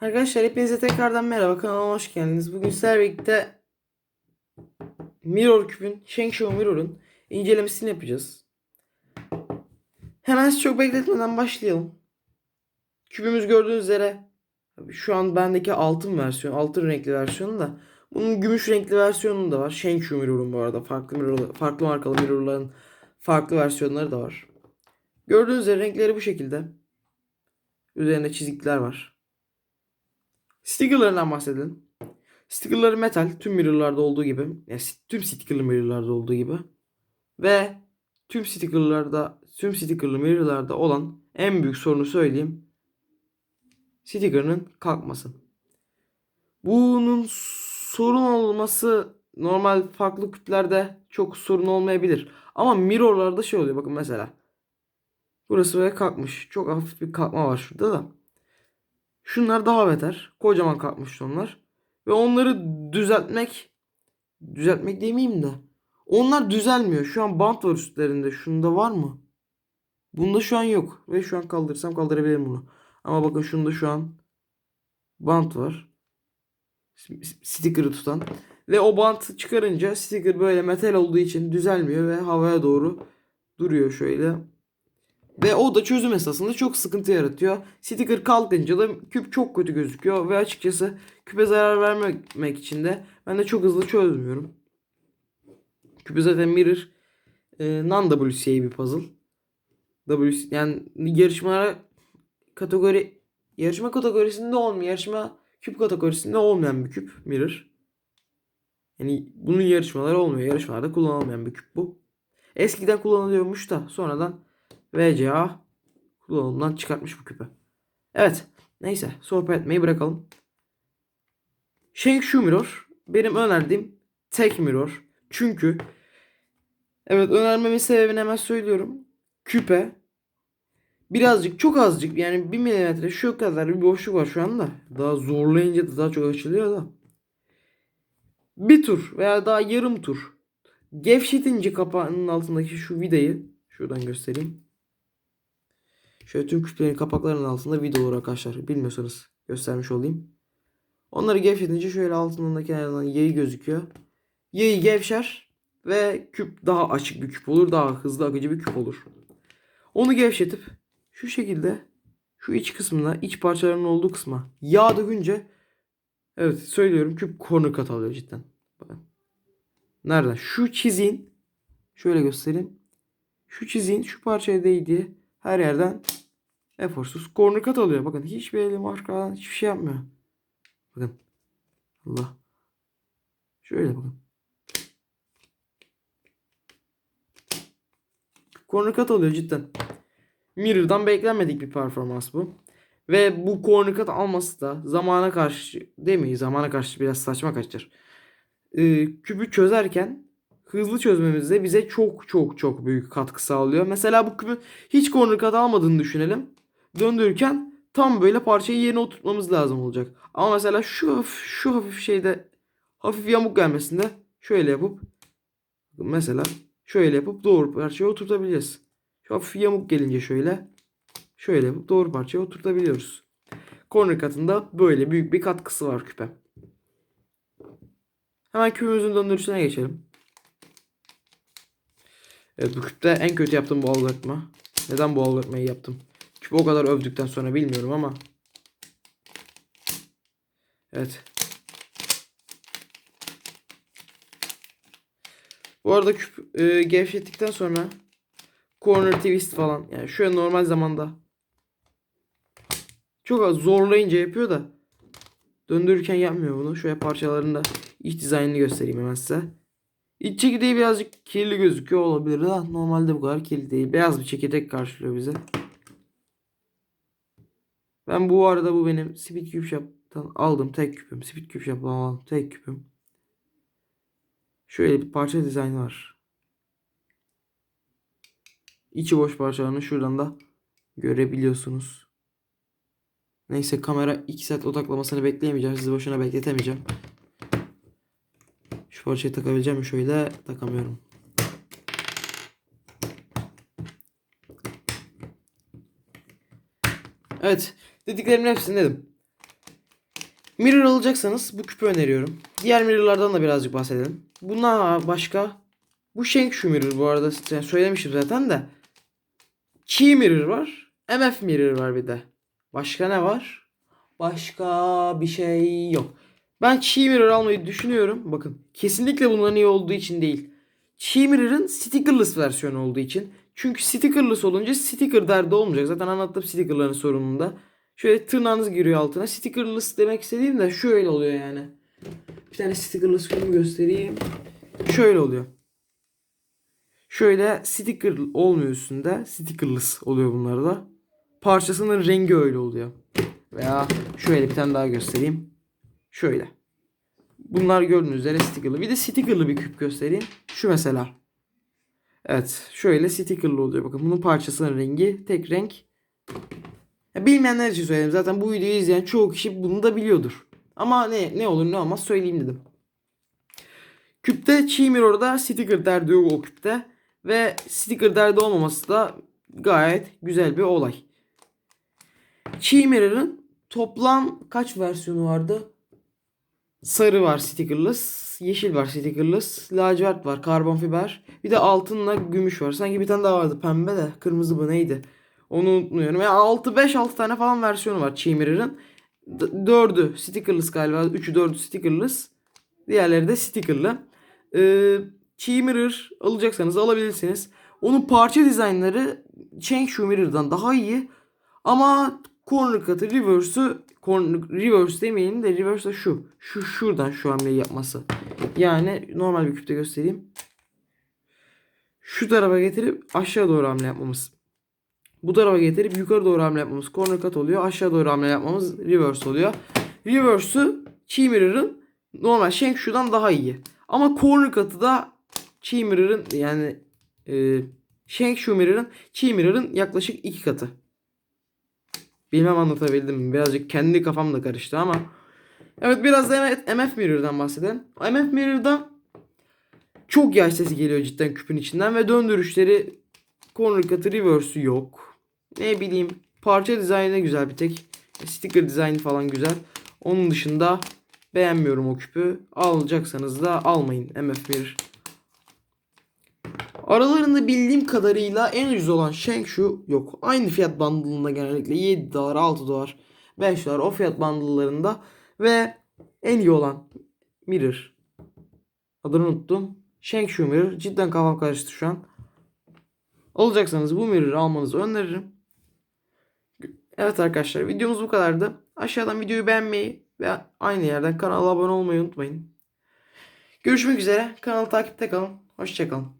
Arkadaşlar hepinize tekrardan merhaba kanalıma hoş geldiniz. Bugün sizlerle Mirror Küp'ün, Shengshou Mirror'ın incelemesini yapacağız. Hemen çok bekletmeden başlayalım. Küpümüz gördüğünüz üzere şu an bendeki altın versiyon, altın renkli versiyonu da bunun gümüş renkli versiyonu da var. Shengshou Mirror'un bu arada farklı mirror, farklı markalı mirror'ların farklı versiyonları da var. Gördüğünüz üzere renkleri bu şekilde. Üzerinde çizikler var. Stickerlarından bahsedelim. Stickerları metal tüm mirror'larda olduğu gibi. Yani tüm stickerlı mirror'larda olduğu gibi. Ve tüm sticker'larda tüm stickerlı mirror'larda olan en büyük sorunu söyleyeyim. Sticker'ın kalkması. Bunun sorun olması normal farklı küplerde çok sorun olmayabilir. Ama mirror'larda şey oluyor bakın mesela. Burası böyle kalkmış. Çok hafif bir kalkma var şurada da. Şunlar daha beter. Kocaman kalkmış onlar. Ve onları düzeltmek düzeltmek demeyeyim de. Onlar düzelmiyor. Şu an bant var üstlerinde. Şunda var mı? Bunda şu an yok. Ve şu an kaldırırsam kaldırabilirim bunu. Ama bakın şunda şu an bant var. Sticker'ı tutan. Ve o bantı çıkarınca sticker böyle metal olduğu için düzelmiyor ve havaya doğru duruyor şöyle. Ve o da çözüm esasında çok sıkıntı yaratıyor. Sticker kalkınca da küp çok kötü gözüküyor. Ve açıkçası küpe zarar vermemek için de ben de çok hızlı çözmüyorum. Küpü zaten mirror e, non-WCA bir puzzle. WC, yani yarışmalara kategori yarışma kategorisinde olmayan yarışma küp kategorisinde olmayan bir küp mirror. Yani bunun yarışmaları olmuyor. Yarışmalarda kullanılmayan bir küp bu. Eskiden kullanılıyormuş da sonradan VCA kullanımdan çıkartmış bu küpü. Evet. Neyse. Sohbet etmeyi bırakalım. Shengshu Mirror benim önerdiğim tek mirror. Çünkü evet önermemin sebebini hemen söylüyorum. Küpe birazcık çok azıcık yani 1 milimetre şu kadar bir boşluk var şu anda. Daha zorlayınca da daha çok açılıyor da. Bir tur veya daha yarım tur gevşetince kapağının altındaki şu vidayı şuradan göstereyim. Şöyle tüm küplerin kapaklarının altında vida olur arkadaşlar. Bilmiyorsanız göstermiş olayım. Onları gevşetince şöyle altından da kenarından yayı gözüküyor. Yayı gevşer ve küp daha açık bir küp olur. Daha hızlı akıcı bir küp olur. Onu gevşetip şu şekilde şu iç kısmına, iç parçalarının olduğu kısma yağ dökünce evet söylüyorum küp corner cut alıyor cidden. Bakın. Nereden? Şu çiziğin şöyle göstereyim. Şu çiziğin şu parçaya değdiği her yerden eforsuz corner cut alıyor. Bakın hiçbir elim arkadan hiçbir şey yapmıyor. Bakın. Allah. Şöyle bakın. Corner cut alıyor cidden. Mirror'dan beklenmedik bir performans bu. Ve bu corner cut alması da zamana karşı demeyi zamana karşı biraz saçma kaçtır. Ee, kübü çözerken hızlı çözmemizde bize çok çok çok büyük katkı sağlıyor. Mesela bu küpün hiç corner cut almadığını düşünelim. Döndürürken tam böyle parçayı yerine oturtmamız lazım olacak. Ama mesela şu hafif, şu hafif şeyde hafif yamuk gelmesinde şöyle yapıp mesela şöyle yapıp doğru parçaya oturtabiliriz. Şu hafif yamuk gelince şöyle şöyle yapıp doğru parçaya oturtabiliyoruz. Corner cut'ında böyle büyük bir katkısı var küpe. Hemen küpümüzün döndürücüsüne geçelim. Evet bu küpte en kötü yaptığım bu algoritma. Neden bu algoritmayı yaptım? Küpü o kadar övdükten sonra bilmiyorum ama. Evet. Bu arada küp e, gevşettikten sonra corner twist falan yani şöyle normal zamanda çok az zorlayınca yapıyor da döndürürken yapmıyor bunu. Şöyle parçalarında iç dizaynını göstereyim hemen size. İç çekirdeği birazcık kirli gözüküyor olabilir de normalde bu kadar kirli değil. Beyaz bir çekirdek karşılıyor bize. Ben bu arada bu benim Speed Cube Shop'tan aldığım tek küpüm. Speed Cube Shop'tan aldığım tek küpüm. Şöyle bir parça dizaynı var. İçi boş parçalarını şuradan da görebiliyorsunuz. Neyse kamera 2 saat odaklamasını bekleyemeyeceğim. Sizi boşuna bekletemeyeceğim. Şu parçayı takabileceğim mi? Şöyle takamıyorum. Evet. Dediklerimin hepsini dedim. Mirror alacaksanız bu küpü öneriyorum. Diğer mirrorlardan da birazcık bahsedelim. Bunlar başka. Bu Shengshu mirror bu arada yani söylemiştim zaten de. Qi mirror var. MF mirror var bir de. Başka ne var? Başka bir şey yok. Ben Qi mirror almayı düşünüyorum. Bakın kesinlikle bunların iyi olduğu için değil. Qi mirror'ın stickerless versiyonu olduğu için. Çünkü stickerless olunca sticker derdi olmayacak. Zaten anlattım stickerların sorununda. Şöyle tırnağınız giriyor altına. Stickerless demek istediğim de şöyle oluyor yani. Bir tane stickerless filmi göstereyim. Şöyle oluyor. Şöyle sticker olmuyor üstünde. Stickerless oluyor bunlarda. Parçasının rengi öyle oluyor. Veya şöyle bir tane daha göstereyim. Şöyle. Bunlar gördüğünüz üzere stickerlı. Bir de stickerlı bir küp göstereyim. Şu mesela. Evet. Şöyle stickerlı oluyor. Bakın bunun parçasının rengi tek renk. Ya bilmeyenler için söyledim. Zaten bu videoyu izleyen çoğu kişi bunu da biliyordur. Ama ne ne olur ne olmaz söyleyeyim dedim. Küpte Chi Mirror'da sticker derdi yok o küpte. Ve sticker derdi olmaması da gayet güzel bir olay. Chi Mirror'ın toplam kaç versiyonu vardı? Sarı var stickerless, yeşil var stickerless, lacivert var, karbon fiber. Bir de altınla gümüş var. Sanki bir tane daha vardı pembe de kırmızı mı neydi? Onu unutmuyorum. Yani 6 5-6 tane falan versiyonu var Chi Mirror'ın. 4'ü stickerless galiba. 3'ü 4'ü stickerless. Diğerleri de stickerlı. Ee, Chi Mirror alacaksanız alabilirsiniz. Onun parça dizaynları Changshu Mirror'dan daha iyi. Ama corner cut'ı, reverse'ü corner, reverse demeyelim de reverse şu. Şu şuradan şu hamleyi yapması. Yani normal bir küpte göstereyim. Şu tarafa getirip aşağı doğru hamle yapmamız. Bu tarafa getirip yukarı doğru hamle yapmamız corner cut oluyor. Aşağı doğru hamle yapmamız reverse oluyor. Reverse'ü Chi Mirror'ın normal Shengshu'dan daha iyi. Ama corner cut'ı da Chi Mirror'ın yani e, Shengshu Mirror'ın Chi Mirror'ın yaklaşık iki katı. Bilmem anlatabildim? Birazcık kendi kafam da karıştı ama. Evet biraz da MF Mirror'dan bahsedelim. MF Mirror'da çok yağ sesi geliyor cidden küpün içinden ve döndürüşleri corner cut'ı reverse'ü yok. Ne bileyim parça dizaynı güzel bir tek. Sticker dizaynı falan güzel. Onun dışında beğenmiyorum o küpü. Alacaksanız da almayın MF Mirror. Aralarında bildiğim kadarıyla en ucuz olan Shengshu yok. Aynı fiyat bandında genellikle 7 dolar, 6 dolar, 5 dolar o fiyat bandlarında ve en iyi olan Mirror. Adını unuttum. Shengshu Mirror. Cidden kafam karıştı şu an. Alacaksanız bu Mirror'ı almanızı öneririm. Evet arkadaşlar videomuz bu kadardı. Aşağıdan videoyu beğenmeyi ve aynı yerden kanala abone olmayı unutmayın. Görüşmek üzere. Kanalı takipte kalın. Hoşçakalın.